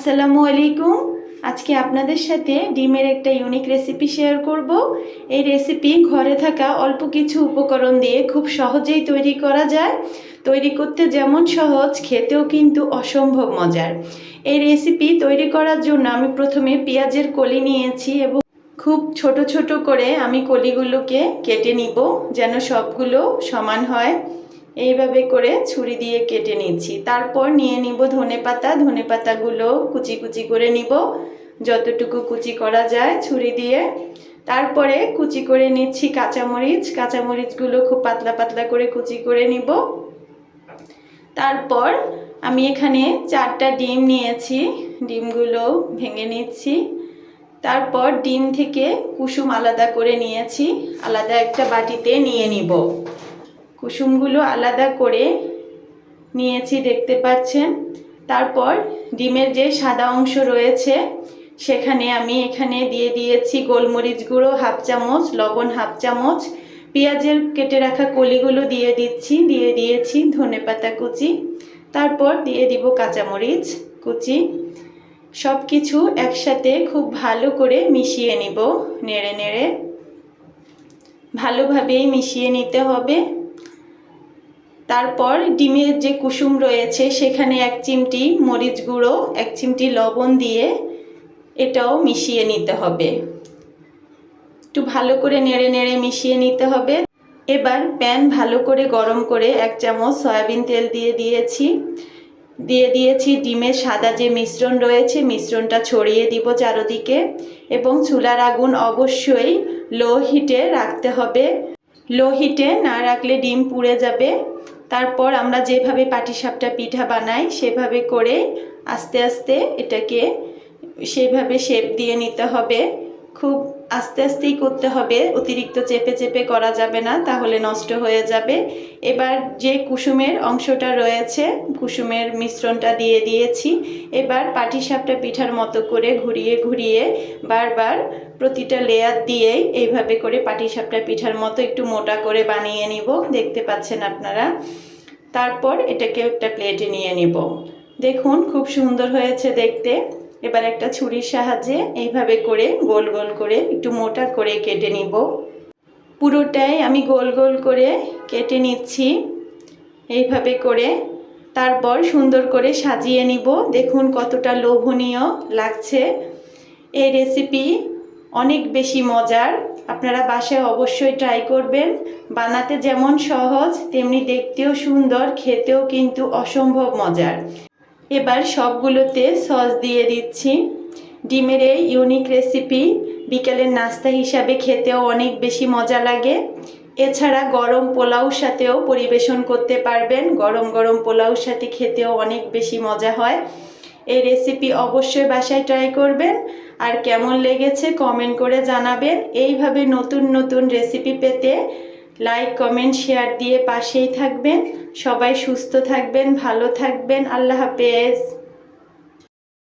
আসসালামু আলাইকুম। আজকে আপনাদের সাথে ডিমের একটা ইউনিক রেসিপি শেয়ার করব। এই রেসিপি ঘরে থাকা অল্প কিছু উপকরণ দিয়ে খুব সহজেই তৈরি করা যায়। তৈরি করতে যেমন সহজ, খেতেও কিন্তু অসম্ভব মজার। এই রেসিপি তৈরি করার জন্য আমি প্রথমে পেঁয়াজের কলি নিয়েছি এবং খুব ছোট ছোট করে আমি কলিগুলোকে কেটে নিব যেন সবগুলো সমান হয়। এইভাবে করে ছুরি দিয়ে কেটে নিচ্ছি। তারপর নিয়ে নিব ধনে পাতা। ধনে পাতাগুলো কুচি কুচি করে নিব। যতটুকু কুচি করা যায় ছুরি দিয়ে। তারপরে কুচি করে নিচ্ছি কাঁচামরিচ। কাঁচামরিচগুলো খুব পাতলা পাতলা করে কুচি করে নিব। তারপর আমি এখানে চারটা ডিম নিয়েছি। ডিমগুলো ভেঙে নিচ্ছি। তারপর ডিম থেকে কুসুম আলাদা করে নিয়েছি। আলাদা একটা বাটিতে নিয়ে নিব। কুসুমগুলো আলাদা করে নিয়েছি, দেখতে পাচ্ছেন। তারপর ডিমের যে সাদা অংশ রয়েছে, সেখানে আমি এখানে দিয়ে দিয়েছি গোলমরিচ গুঁড়ো, হাফ চামচ, লবণ হাফ চামচ, পেঁয়াজের কেটে রাখা কলিগুলো দিয়ে দিচ্ছি, দিয়ে দিয়েছি ধনেপাতা কুচি। তারপর দিয়ে দিব কাঁচামরিচ কুচি। সব কিছু একসাথে খুব ভালো করে মিশিয়ে নিব, নেড়ে নেড়ে। ভালোভাবেই মিশিয়ে নিতে হবে। তারপর ডিমের যে কুসুম রয়েছে, সেখানে এক চিমটি মরিচ গুঁড়ো, এক চিমটি লবণ দিয়ে এটাও মিশিয়ে নিতে হবে। একটু ভালো করে নেড়ে নেড়ে মিশিয়ে নিতে হবে। এবার প্যান ভালো করে গরম করে এক চামচ সয়াবিন তেল দিয়ে দিয়েছি। দিয়ে দিয়েছি ডিমের সাদা যে মিশ্রণ রয়েছে, মিশ্রণটা ছড়িয়ে দিব চারদিকে এবং চুলার আগুন অবশ্যই লো হিটে রাখতে হবে। লো হিটে না রাখলে ডিম পুড়ে যাবে। তারপর আমরা যেভাবে পাটিসাপটা পিঠা বানাই, সেভাবে করে আস্তে আস্তে এটাকে সেভাবে শেপ দিয়ে নিতে হবে। খুব আস্তে আস্তেই করতে হবে, অতিরিক্ত চেপে চেপে করা যাবে না, তাহলে নষ্ট হয়ে যাবে। এবার যে কুসুমের অংশটা রয়েছে, কুসুমের মিশ্রণটা দিয়ে দিয়েছি। এবার পাটিসাপটা পিঠার মতো করে ঘুরিয়ে ঘুরিয়ে বারবার প্রতিটা লেয়ার দিয়েই এইভাবে করে পাটিসাপটা পিঠার মতো একটু মোটা করে বানিয়ে নিব, দেখতে পাচ্ছেন আপনারা। তারপর এটাকে একটা প্লেটে নিয়ে নিব। দেখুন, খুব সুন্দর হয়েছে দেখতে। এবার একটা ছুরির সাহায্যে এইভাবে করে গোল গোল করে একটু মোটা করে কেটে নিব। পুরোটাই আমি গোল গোল করে কেটে নিচ্ছি। এইভাবে করে তারপর সুন্দর করে সাজিয়ে নিব। দেখুন কতটা লোভনীয় লাগছে। এই রেসিপি অনেক বেশি মজার। আপনারা বাসায় অবশ্যই ট্রাই করবেন। বানাতে যেমন সহজ, তেমনি দেখতেও সুন্দর, খেতেও কিন্তু অসম্ভব মজার। এবার সবগুলোতে সস দিয়ে দিচ্ছি। ডিমের এই ইউনিক রেসিপি বিকেলের নাস্তা হিসাবে খেতেও অনেক বেশি মজা লাগে। এছাড়া গরম পোলাওর সাথেও পরিবেশন করতে পারবেন। গরম গরম পোলাওর সাথে খেতেও অনেক বেশি মজা হয়। এই রেসিপি অবশ্যই বাসায় ট্রাই করবেন। আর কেমন লেগেছে কমেন্ট করে জানাবেন। এইভাবে নতুন নতুন রেসিপি পেতে লাইক কমেন্ট শেয়ার দিয়ে পাশেই থাকবেন। সবাই সুস্থ থাকবেন ভালো থাকবেন। আল্লাহ হাফেজ।